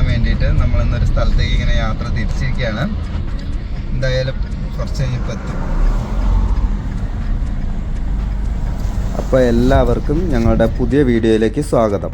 വരാൻ വേണ്ടിയിട്ട് നമ്മൾ ഇന്നൊരു സ്ഥലത്തേക്ക് ഇങ്ങനെ യാത്ര തിരിച്ചിരിക്കുകയാണ്. എന്തായാലും കുറച്ച് കഴിഞ്ഞിപ്പോൾ എത്തും. അപ്പോൾ എല്ലാവർക്കും ഞങ്ങളുടെ പുതിയ വീഡിയോയിലേക്ക് സ്വാഗതം.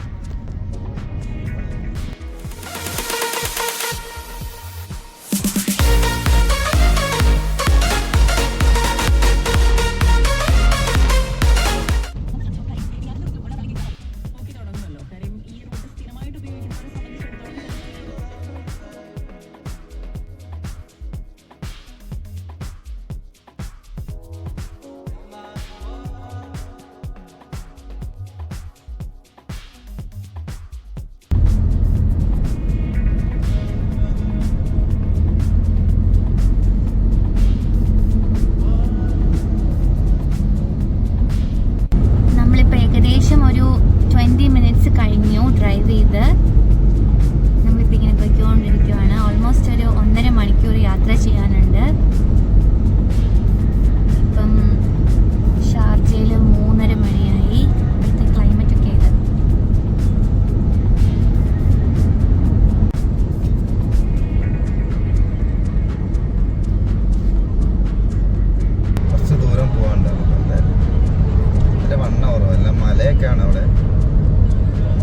അവിടെ.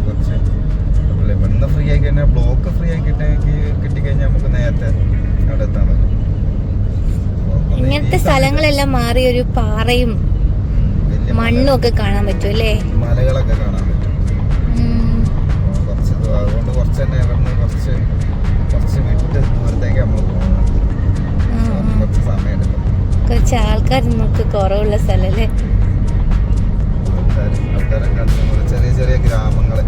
കുറച്ച് പുള്ളി ഇവിടുന്ന് ഫ്രീ ആക്കി കഴിഞ്ഞാൽ ബ്ലോക്ക് ഫ്രീ ആക്കി കിട്ടിക്കഴിഞ്ഞാൽ നമുക്ക് നേരത്തെ അവിടെ എത്താൻ പറ്റും. ഇങ്ങനത്തെ സ്ഥലങ്ങളെല്ലാം മാറി ഒരു പാറയും മണ്ണും ഒക്കെ കാണാൻ പറ്റും അല്ലേ? മലകളൊക്കെ കാണാൻ പറ്റും. കുറച്ച് അതുകൊണ്ട് കുറച്ച് തന്നെ കുറച്ച് കുറച്ച് വിട്ട് ദൂരത്തേക്ക് നമ്മൾ കുറച്ച് സമയം കുറച്ച് ആൾക്കാർ നമുക്ക് കുറവുള്ള സ്ഥലം അല്ലേ? ആൾക്കാർ ആൾക്കാരൊക്കെ ചെറിയ ചെറിയ ഗ്രാമങ്ങളെ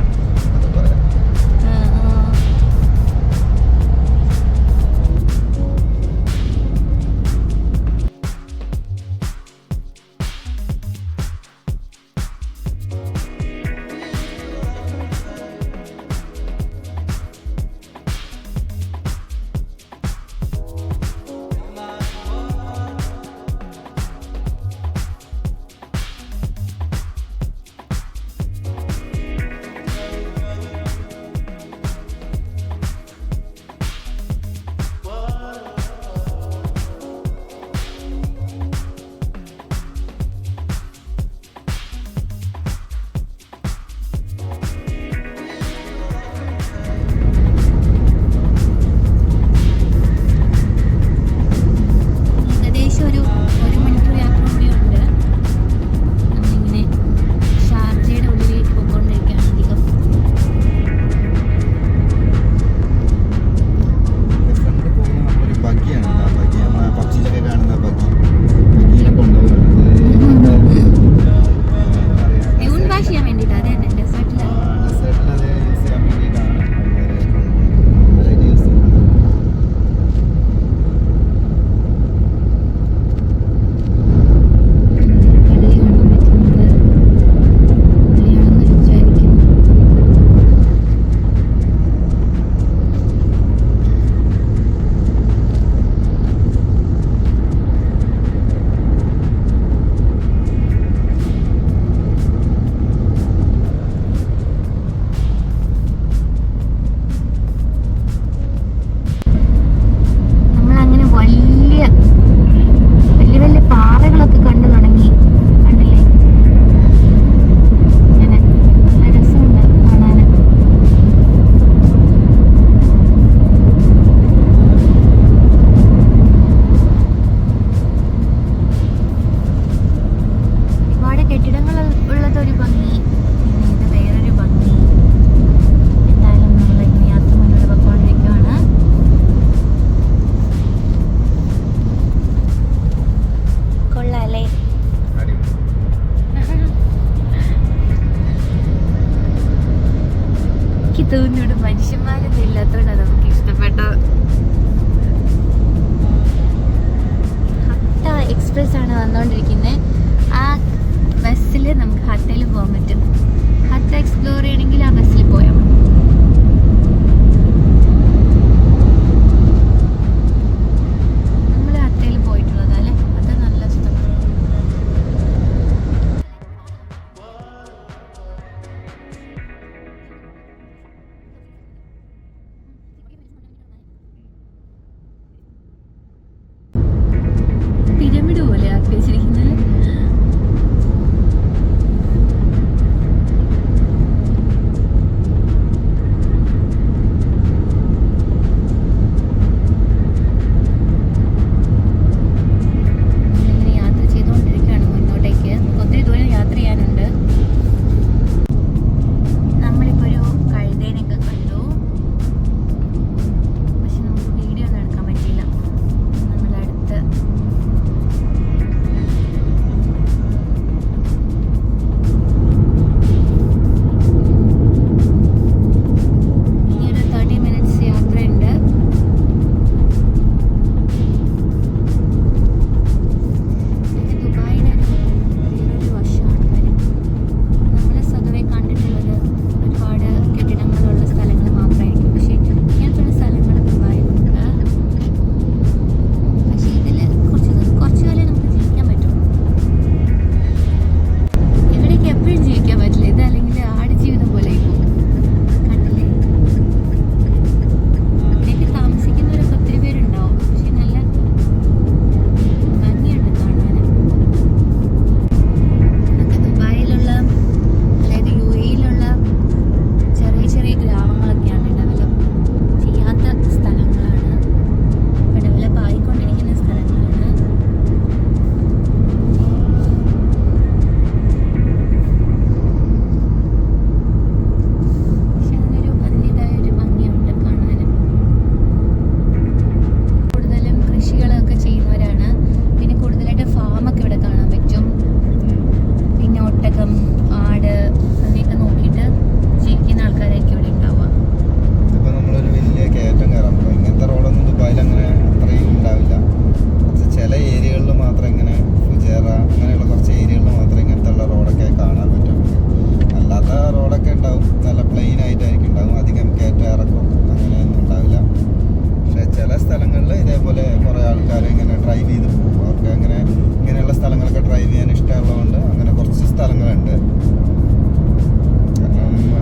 പോലെ കുറേ ആൾക്കാർ ഇങ്ങനെ ഡ്രൈവ് ചെയ്ത് പോകും. അവർക്ക് അങ്ങനെ ഇങ്ങനെയുള്ള സ്ഥലങ്ങളൊക്കെ ഡ്രൈവ് ചെയ്യാൻ ഇഷ്ടമുള്ളതുകൊണ്ട് അങ്ങനെ കുറച്ച് സ്ഥലങ്ങളുണ്ട്.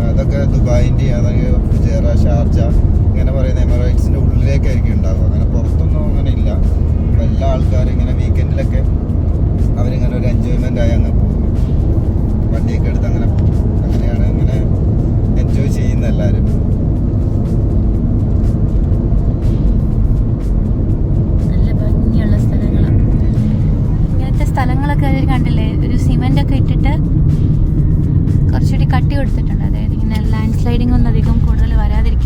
അതൊക്കെ ദുബായിന്റെ അതായത് ഫുജേറ ഷാർജ ഇങ്ങനെ പറയുന്ന എമിറേറ്റ്സിന്റെ ഉള്ളിലേക്കായിരിക്കും ഉണ്ടാവുക. അങ്ങനെ പുറത്തൊന്നും അങ്ങനെ ഇല്ല. അപ്പോൾ എല്ലാ ആൾക്കാരും ഇങ്ങനെ വീക്കെൻഡിലൊക്കെ അവരിങ്ങനെ ഒരു എൻജോയ്മെന്റ് ആയി അങ്ങ് പോകും. വണ്ടിയൊക്കെ എടുത്ത് അങ്ങനെ പോകും. അങ്ങനെയാണ് ഇങ്ങനെ എൻജോയ് ചെയ്യുന്ന എല്ലാവരും. സ്ഥലങ്ങളൊക്കെ അവർ കണ്ടില്ലേ? ഒരു സിമെന്റ് ഒക്കെ ഇട്ടിട്ട് കുറച്ചുകൂടി കട്ടി കൊടുത്തിട്ടുണ്ട്. അതായത് ഇങ്ങനെ ലാൻഡ് സ്ലൈഡിംഗ് ഒന്നും അധികം കൂടുതൽ വരാതിരിക്കാൻ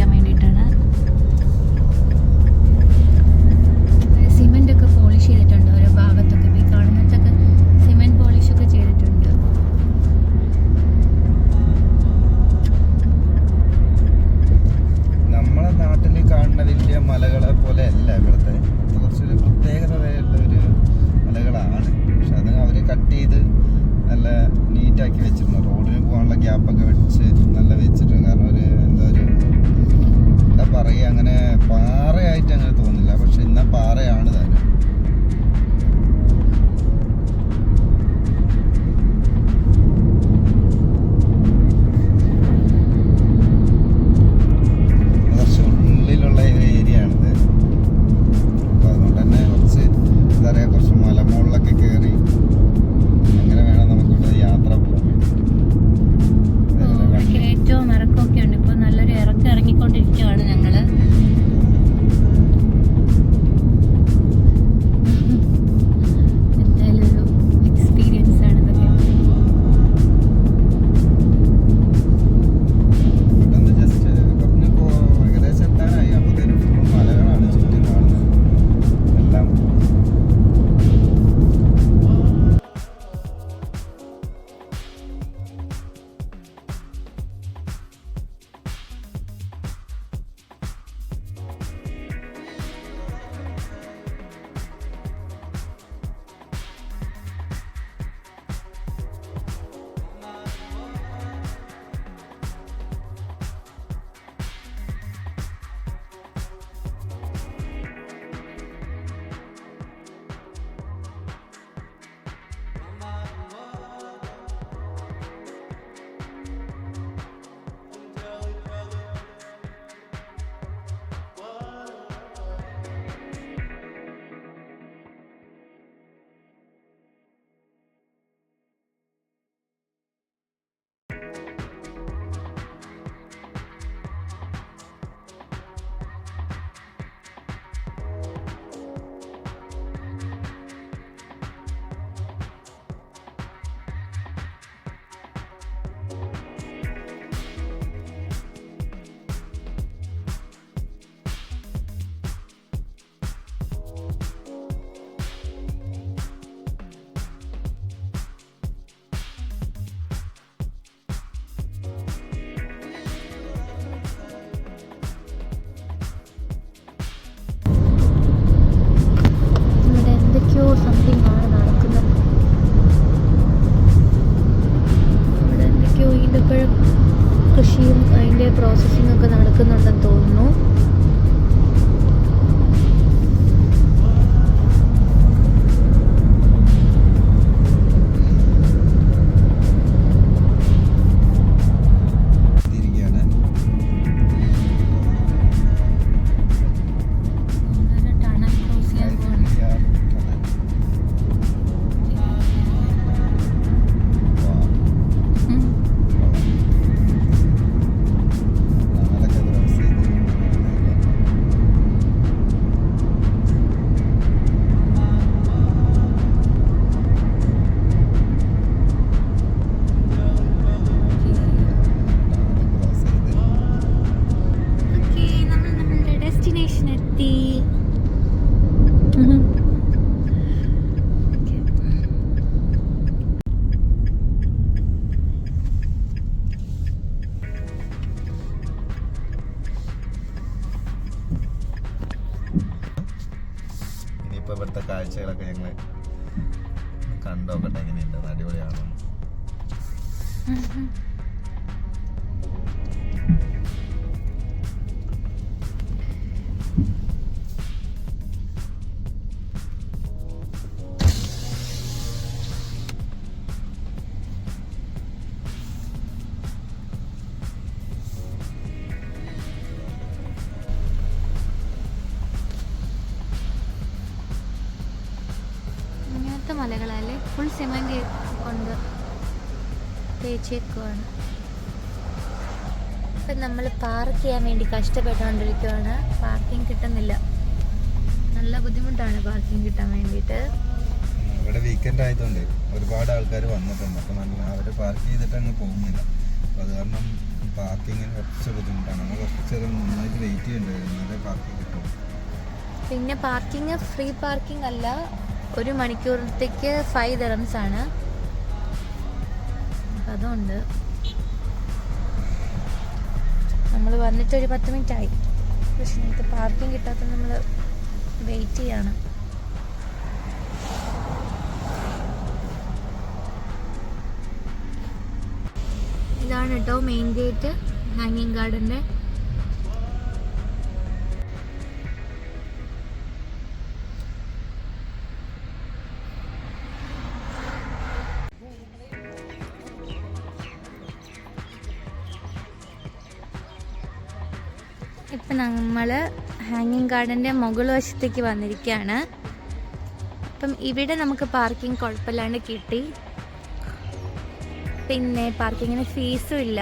ഇവിടെ അതിന്റെ പ്രോസസ്സിംഗ് ഒക്കെ നടക്കുന്നുണ്ടെന്ന് തോന്നുന്നു. the കൊണ്ട് തേച്ചേക്കുവാണ്. ഇപ്പം നമ്മൾ പാർക്ക് ചെയ്യാൻ വേണ്ടി കഷ്ടപ്പെട്ടുകൊണ്ടിരിക്കുവാണ്. പാർക്കിംഗ് കിട്ടുന്നില്ല. നല്ല ബുദ്ധിമുട്ടാണ് പാർക്കിംഗ് കിട്ടാൻ വേണ്ടിയിട്ട്. ഇവിടെ വീക്കെൻഡ് ആയതുകൊണ്ട് ഒരുപാട് ആൾക്കാർ വന്നിട്ടുണ്ട്. അപ്പം നല്ല അവർ പാർക്ക് ചെയ്തിട്ട് അങ്ങ് പോകുന്നില്ല. അപ്പം അത് കാരണം പാർക്കിങ്ങിന് കുറച്ച് ബുദ്ധിമുട്ടാണ്. നമ്മൾ കുറച്ച് നേരം നന്നായിട്ട് വെയിറ്റ് ചെയ്യേണ്ടി വരും. എന്നാലേ പാർക്കിംഗ് കിട്ടും. പിന്നെ പാർക്കിംഗ് ഫ്രീ പാർക്കിംഗ് അല്ല. ഒരു മണിക്കൂറത്തേക്ക് ഫൈവ് ദറംസ് ആണ്. അതുകൊണ്ട് നമ്മൾ വന്നിട്ടൊരു പത്ത് മിനിറ്റ് ആയി പക്ഷെ നമുക്ക് പാർക്കിംഗ് കിട്ടാത്ത നമ്മൾ വെയിറ്റ് ചെയ്യാണ്. ഇതാണ് കേട്ടോ മെയിൻ ഗേറ്റ് ഹാങ്ങിങ് ഗാർഡന്റെ നമ്മൾ ഹാങ്ങിങ് ഗാർഡന്റെ മുകൾ വശത്തേക്ക് വന്നിരിക്കുകയാണ് അപ്പം ഇവിടെ നമുക്ക് പാർക്കിംഗ് കുഴപ്പമില്ലാണ്ട് കിട്ടി. പിന്നെ പാർക്കിങ്ങിന് ഫീസും ഇല്ല.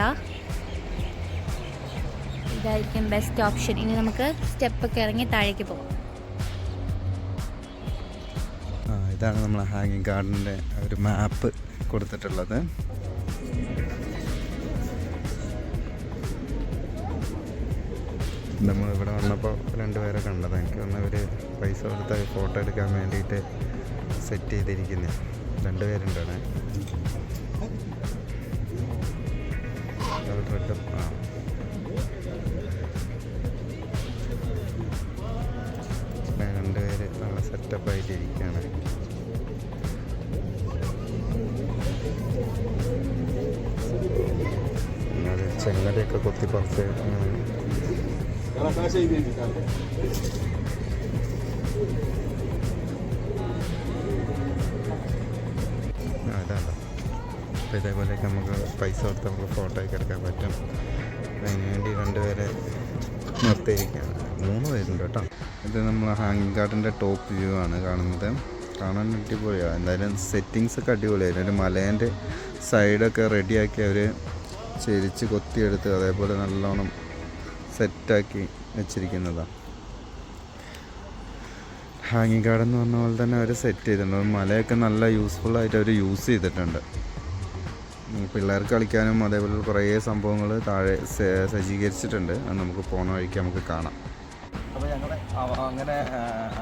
ഇതായിരിക്കും ബെസ്റ്റ് ഓപ്ഷൻ ഇനി നമുക്ക് സ്റ്റെപ്പൊക്കെ ഇറങ്ങി താഴേക്ക് പോകാം ഇതാണ് നമ്മൾ ഹാങ്ങിങ് ഗാർഡന്റെ ഒരു മാപ്പ് കൊടുത്തിട്ടുള്ളത്. നമ്മൾ ഇവിടെ വന്നപ്പോൾ രണ്ടുപേരെ കണ്ടത് എനിക്ക് തോന്നുന്നു ഇവർ പൈസ കൊടുത്ത് ഫോട്ടോ എടുക്കാൻ വേണ്ടിയിട്ട് സെറ്റ് ചെയ്തിരിക്കുന്നത് രണ്ടുപേരുണ്ട് അവിടെ റെഡ് ആ. രണ്ടുപേര് നല്ല സെറ്റപ്പ് ആയിട്ട് ഇരിക്കുകയാണ് അത് ചെങ്ങലയൊക്കെ കൊത്തിപ്പറിച്ച് അങ്ങനെ ആ, ഇതാണ്ടോ അപ്പോൾ ഇതേപോലെയൊക്കെ നമുക്ക് പൈസ കൊടുത്ത് നമുക്ക് ഫോട്ടോ ഒക്കെ എടുക്കാൻ പറ്റും. അതിന് വേണ്ടി രണ്ടുപേരെ നിർത്തിയിരിക്കുകയാണ്. മൂന്ന് പേരുണ്ട് കേട്ടോ. ഇത് നമ്മൾ ഹാങ്ങിങ് ഗാർഡന്റെ ടോപ്പ് വ്യൂ ആണ് കാണുന്നത്. കാണാൻ അടിപൊളിയാണ് എന്തായാലും സെറ്റിങ്സ് ഒക്കെ അടിപൊളിയായിരുന്നു. ഒരു മലേന്റെ സൈഡൊക്കെ റെഡിയാക്കി അവർ ചെരിച്ച് കൊത്തിയെടുത്ത് അതേപോലെ നല്ലോണം സെറ്റാക്കി വെച്ചിരിക്കുന്നതാണ് ഹാങ്ങിങ് ഗാർഡൻ എന്ന് പറഞ്ഞ പോലെ തന്നെ അവർ സെറ്റ് ചെയ്തിട്ടുണ്ട്. മലയൊക്കെ നല്ല യൂസ്ഫുൾ ആയിട്ട് അവർ യൂസ് ചെയ്തിട്ടുണ്ട്. പിള്ളേർക്ക് കളിക്കാനും അതേപോലെ കുറേ സംഭവങ്ങൾ താഴെ സജ്ജീകരിച്ചിട്ടുണ്ട്. അത് നമുക്ക് പോകുന്ന വഴിക്ക് നമുക്ക് കാണാം. അപ്പോൾ ഞങ്ങൾ അങ്ങനെ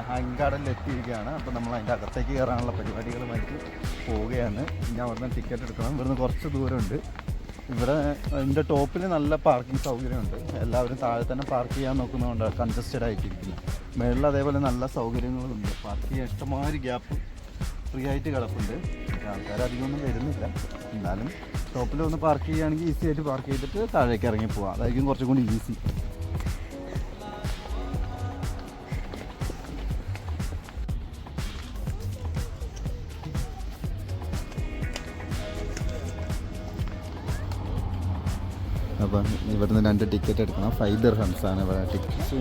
ഹാങ് ഗാർഡനിൽ എത്തിയിരിക്കുകയാണ്. അപ്പോൾ നമ്മൾ അതിന്റെ അകത്തേക്ക് കയറാനുള്ള പരിപാടികളുമായിട്ട് പോവുകയാണ്. ഇനി അവിടുന്ന് ടിക്കറ്റ് എടുക്കണം. ഇവിടുന്ന് കുറച്ച് ദൂരമുണ്ട്. ഇവിടെ ഇതിന്റെ ടോപ്പിൽ നല്ല പാർക്കിംഗ് സൗകര്യമുണ്ട്. എല്ലാവരും താഴെ തന്നെ പാർക്ക് ചെയ്യാൻ നോക്കുന്നതുകൊണ്ട് കൺജസ്റ്റഡ് ആയിട്ടിരിക്കുന്നു മേളിൽ അതേപോലെ നല്ല സൗകര്യങ്ങളുണ്ട്. പാർക്ക് ചെയ്യാൻ ഇഷ്ടമാതിരി ഗ്യാപ്പ് ഫ്രീ ആയിട്ട് കിടപ്പുണ്ട്. ആൾക്കാരധികമൊന്നും വരുന്നില്ല. എന്നാലും ടോപ്പിൽ ഒന്ന് പാർക്ക് ചെയ്യുകയാണെങ്കിൽ ഈസി ആയിട്ട് പാർക്ക് ചെയ്തിട്ട് താഴേക്ക് ഇറങ്ങി പോവാം. അതായിരിക്കും കുറച്ചും കൂടി ഈസി അപ്പം ഇവിടുന്ന് രണ്ട് ടിക്കറ്റ് എടുക്കണം. ഫൈവ് ദർഹംസ് ആണ് ഇവിടെ ടിക്കറ്റ്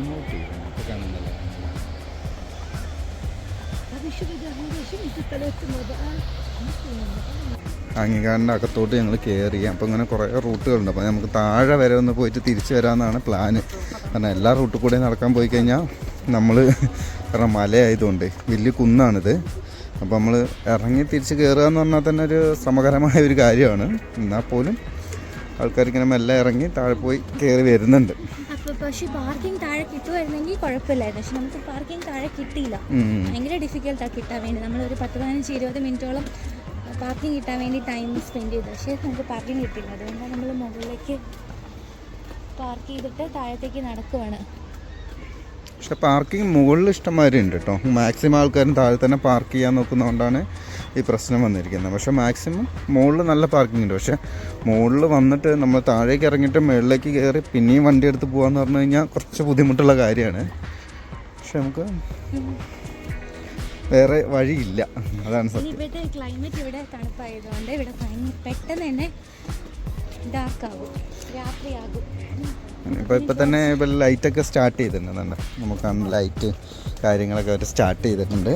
കാണുന്നില്ല അംഗീകാരന്റെ അകത്തോട്ട് ഞങ്ങൾ കയറി അപ്പോൾ ഇങ്ങനെ കുറേ റൂട്ടുകളുണ്ട്. അപ്പോൾ നമുക്ക് താഴെ വരെ ഒന്ന് പോയിട്ട് തിരിച്ചു വരാമെന്നാണ് പ്ലാന് കാരണം എല്ലാ റൂട്ടിൽ കൂടെ നടക്കാൻ പോയി കഴിഞ്ഞാൽ നമ്മൾ കാരണം മലയായതുകൊണ്ട് വലിയ കുന്നാണിത്. അപ്പോൾ നമ്മൾ ഇറങ്ങി തിരിച്ച് കയറുക എന്ന് പറഞ്ഞാൽ തന്നെ ഒരു ശ്രമകരമായ ഒരു കാര്യമാണ്. എന്നാൽ പോലും ആൾക്കാർ ഇങ്ങനെ മെല്ലെ ഇറങ്ങി താഴെ പോയി കയറി വരുന്നുണ്ട്. അപ്പോൾ പക്ഷേ പാർക്കിംഗ് താഴെ കിട്ടുമായിരുന്നെങ്കിൽ കുഴപ്പമില്ലായിരുന്നു. പക്ഷെ നമുക്ക് പാർക്കിംഗ് താഴെ കിട്ടിയില്ല. ഉം. ഭയങ്കര ഡിഫിക്കൽട്ടാണ് കിട്ടാൻ വേണ്ടി. നമ്മളൊരു പത്ത് പതിനഞ്ച് ഇരുപത് മിനിറ്റോളം പാർക്കിംഗ് കിട്ടാൻ വേണ്ടി ടൈം സ്പെൻഡ് ചെയ്തു. പക്ഷേ നമുക്ക് പാർക്കിംഗ് കിട്ടില്ല അതുകൊണ്ടാണ് നമ്മൾ മുകളിലേക്ക് പാർക്ക് ചെയ്തിട്ട് താഴത്തേക്ക് നടക്കുവാണ്. പക്ഷെ പാർക്കിംഗ് മുകളിൽ ഇഷ്ടംമാതിരി ഉണ്ട് കേട്ടോ. മാക്സിമം ആൾക്കാരും താഴെ തന്നെ പാർക്ക് ചെയ്യാൻ നോക്കുന്നതുകൊണ്ടാണ് ഈ പ്രശ്നം വന്നിരിക്കുന്നത്. പക്ഷെ മാക്സിമം മുകളിൽ നല്ല പാർക്കിംഗ് ഉണ്ട്. പക്ഷേ മുകളിൽ വന്നിട്ട് നമ്മൾ താഴേക്ക് ഇറങ്ങിയിട്ട് മുകളിലേക്ക് കയറി പിന്നെയും വണ്ടി എടുത്ത് പോകാമെന്ന് പറഞ്ഞു കഴിഞ്ഞാൽ കുറച്ച് ബുദ്ധിമുട്ടുള്ള കാര്യമാണ്. പക്ഷെ നമുക്ക് വേറെ വഴിയില്ല. അതാണ് സത്യം. ഇപ്പോഴത്തെ ക്ലൈമറ്റ് ഇവിടെ തണുപ്പായതുകൊണ്ട് ഇവിടെ പെട്ടെന്ന് തന്നെ ഡാർക്ക് ആകും രാത്രിയാകും. ഇപ്പോൾ ഇപ്പം തന്നെ ഇപ്പോൾ ലൈറ്റൊക്കെ സ്റ്റാർട്ട് ചെയ്തിട്ടുണ്ട്? നമുക്ക് ലൈറ്റ് കാര്യങ്ങളൊക്കെ അവർ സ്റ്റാർട്ട് ചെയ്തിട്ടുണ്ട്.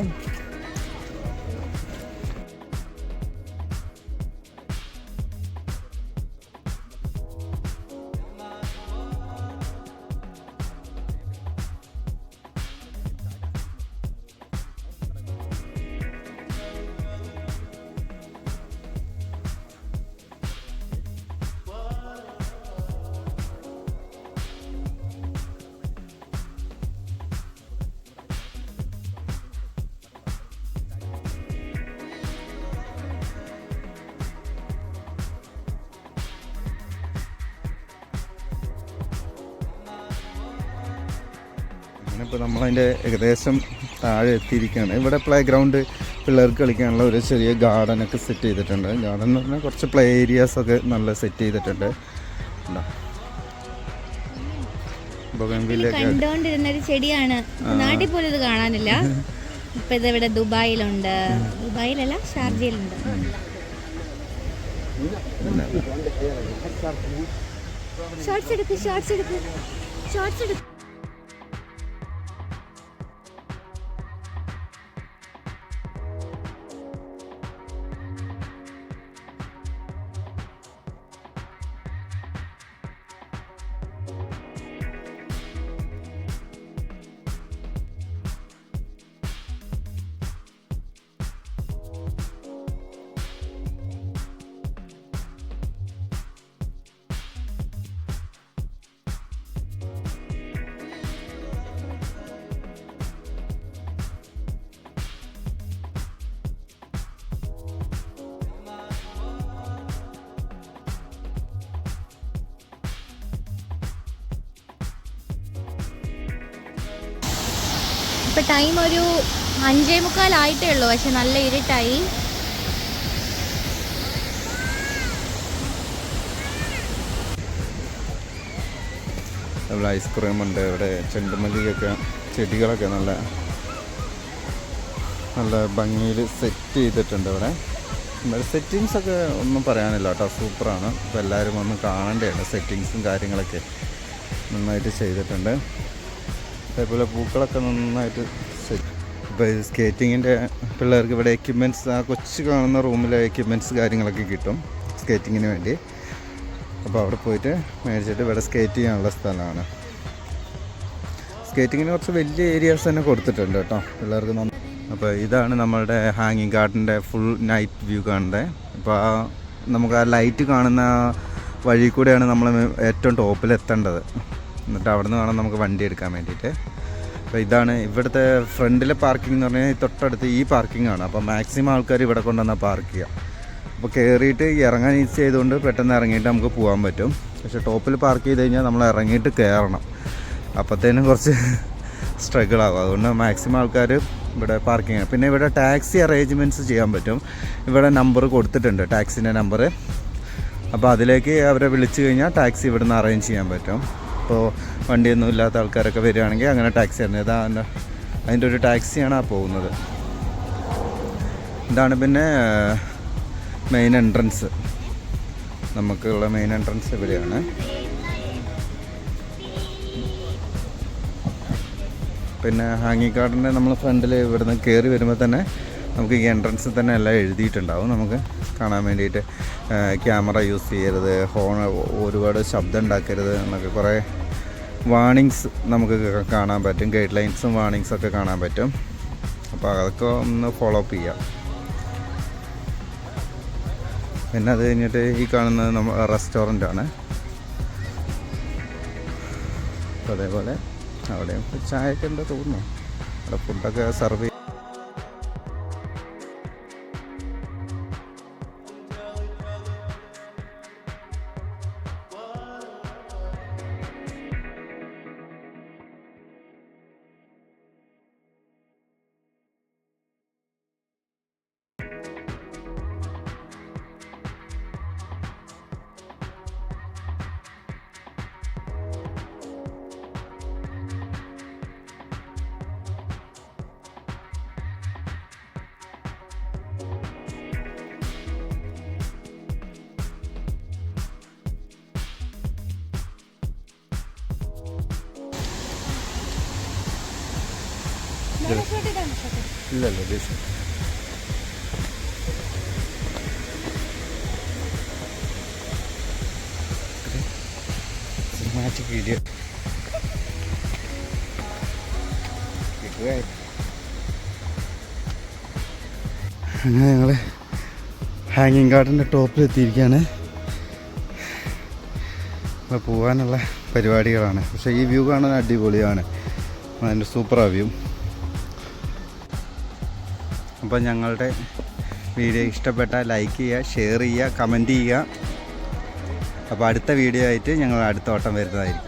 ഏകദേശം താഴെ എത്തിയിരിക്കുകയാണ്. ഇവിടെ പ്ലേ ഗ്രൗണ്ട് പിള്ളേർക്ക് കളിക്കാനുള്ള ഒരു ചെറിയ ഗാർഡൻ ഒക്കെ സെറ്റ് ചെയ്തിട്ടുണ്ട്. ഗാർഡൻ എന്ന് പറഞ്ഞാൽ കുറച്ച് പ്ലേ ഏരിയാസൊക്കെ നല്ല സെറ്റ് ചെയ്തിട്ടുണ്ട്. കണ്ടോണ്ടിരുന്ന ഒരു ചെടിയാണ്. നാട്ടിൽ പോലും ഇത് കാണാനില്ല. ഇപ്പൊ ഇത് ഇവിടെ ദുബായിലുണ്ട്. ദുബായിലല്ല ഷാർജയിലുണ്ട്. ഷോർട്സ് എടുക്ക് ഷോർട്സ് എടുക്ക്. ഷോർട്സ് എടുക്ക്. ഇപ്പൊ ടൈം ഒരു അഞ്ചേ മുക്കാലായിട്ടേ ഉള്ളൂ പക്ഷെ നല്ല ഇരുട്ടായി. ഐസ്ക്രീം ഉണ്ട് ഇവിടെ ചെണ്ടുമല്ലിയൊക്കെ ചെടികളൊക്കെ നല്ല നല്ല ഭംഗിയിൽ സെറ്റ് ചെയ്തിട്ടുണ്ട് ഇവിടെ ഇവിടെ സെറ്റിങ്സ് ഒക്കെ ഒന്നും പറയാനില്ല കേട്ടോ സൂപ്പറാണ്. അപ്പോൾ എല്ലാവരും ഒന്ന് കാണേണ്ടതാണ് സെറ്റിങ്സും കാര്യങ്ങളൊക്കെ നന്നായിട്ട് ചെയ്തിട്ടുണ്ട്. അതേപോലെ പൂക്കളൊക്കെ നന്നായിട്ട് സെറ്റ് ഇപ്പോൾ സ്കേറ്റിങ്ങിന്റെ പിള്ളേർക്ക് ഇവിടെ എക്യുപ്മെന്റ്സ് ആ കൊച്ചു കാണുന്ന റൂമിലെ എക്യുപ്മെന്റ്സ് കാര്യങ്ങളൊക്കെ കിട്ടും സ്കേറ്റിങ്ങിന് വേണ്ടി. അപ്പോൾ അവിടെ പോയിട്ട് മേടിച്ചിട്ട് ഇവിടെ സ്കേറ്റ് ചെയ്യാനുള്ള സ്ഥലമാണ്. സ്കേറ്റിങ്ങിന് കുറച്ച് വലിയ ഏരിയാസ് തന്നെ കൊടുത്തിട്ടുണ്ട് കേട്ടോ പിള്ളേർക്ക് നന്ന അപ്പോൾ ഇതാണ് നമ്മളുടെ ഹാങ്ങിങ് ഗാർഡന്റെ ഫുൾ നൈറ്റ് വ്യൂ കാണേണ്ടത് അപ്പോൾ ആ നമുക്ക് ആ ലൈറ്റ് കാണുന്ന വഴി കൂടെയാണ് നമ്മൾ ഏറ്റവും ടോപ്പിൽ എത്തേണ്ടത് എന്നിട്ട് അവിടെ നിന്ന് വേണം നമുക്ക് വണ്ടി എടുക്കാൻ വേണ്ടിയിട്ട്. അപ്പോൾ ഇതാണ് ഇവിടുത്തെ ഫ്രണ്ടിലെ പാർക്കിംഗ് എന്ന് പറഞ്ഞാൽ തൊട്ടടുത്ത് ഈ പാർക്കിംഗ് ആണ്. അപ്പോൾ മാക്സിമം ആൾക്കാർ ഇവിടെ കൊണ്ടുവന്നാൽ പാർക്ക് ചെയ്യാം. അപ്പോൾ കയറിയിട്ട് ഇറങ്ങാൻ ഈസി ചെയ്തുകൊണ്ട് പെട്ടെന്ന് ഇറങ്ങിയിട്ട് നമുക്ക് പോകാൻ പറ്റും. പക്ഷേ ടോപ്പിൽ പാർക്ക് ചെയ്ത് കഴിഞ്ഞാൽ നമ്മൾ ഇറങ്ങിയിട്ട് കയറണം അപ്പോഴത്തേനും കുറച്ച് സ്ട്രഗിൾ ആകും അതുകൊണ്ട് മാക്സിമം ആൾക്കാർ ഇവിടെ പാർക്കിംഗ് പിന്നെ ഇവിടെ ടാക്സി അറേഞ്ച്മെന്റ്സ് ചെയ്യാൻ പറ്റും. ഇവിടെ നമ്പർ കൊടുത്തിട്ടുണ്ട് ടാക്സിന്റെ നമ്പർ അപ്പോൾ അതിലേക്ക് അവരെ വിളിച്ചു കഴിഞ്ഞാൽ ടാക്സി ഇവിടുന്ന് അറേഞ്ച് ചെയ്യാൻ പറ്റും. അപ്പോൾ വണ്ടിയൊന്നും ഇല്ലാത്ത ആൾക്കാരൊക്കെ വരികയാണെങ്കിൽ അങ്ങനെ ടാക്സി തന്നെ. ഇതാ അതിന്റെ ഒരു ടാക്സിയാണ് ആ പോകുന്നത്. ഇതാണ് പിന്നെ മെയിൻ എൻട്രൻസ് നമുക്കുള്ള മെയിൻ എൻട്രൻസ് ഇവിടെയാണ്. പിന്നെ ഹാങ്ങിങ് ഗാർഡന്റെ നമ്മൾ ഫ്രണ്ടിൽ ഇവിടുന്ന് കയറി വരുമ്പോൾ തന്നെ നമുക്ക് ഈ എൻട്രൻസിൽ തന്നെ എല്ലാം എഴുതിയിട്ടുണ്ടാവും. നമുക്ക് കാണാൻ വേണ്ടിയിട്ട് ക്യാമറ യൂസ് ചെയ്യരുത് ഹോൺ ഒരുപാട് ശബ്ദം ഉണ്ടാക്കരുത് എന്നൊക്കെ കുറേ വാണിങ്സ് നമുക്ക് കാണാൻ പറ്റും. ഗൈഡ് ലൈൻസും വാണിങ്സും ഒക്കെ കാണാൻ പറ്റും. അപ്പോൾ അതൊക്കെ ഒന്ന് ഫോളോ അപ്പ് ചെയ്യാം. പിന്നെ അത് കഴിഞ്ഞിട്ട് ഈ കാണുന്നത് നമ്മൾ ആണ്. അതേപോലെ ഇപ്പോൾ ചായയൊക്കെ ഉണ്ട് തോന്നുന്നു. അവിടെ ഫുഡൊക്കെ സെർവ് ഇല്ലല്ലോ ദേശം സിനിമാറ്റിക് വീഡിയോ അങ്ങനെ ഞങ്ങൾ ഹാങ്ങിങ് ഗാർഡന്റെ അപ്പോൾ പോകാനുള്ള പരിപാടികളാണ്. പക്ഷേ ഈ വ്യൂ കാണാൻ അടിപൊളിയാണ്. അതിന്റെ സൂപ്പറാണ് വ്യൂ അപ്പോൾ ഞങ്ങളുടെ വീഡിയോ ഇഷ്ടപ്പെട്ടാൽ ലൈക്ക് ചെയ്യുക ഷെയർ ചെയ്യുക കമന്റ് ചെയ്യുക. അപ്പോൾ അടുത്ത വീഡിയോ ആയിട്ട് ഞങ്ങൾ അടുത്ത വട്ടം വരുന്നതായിരിക്കും.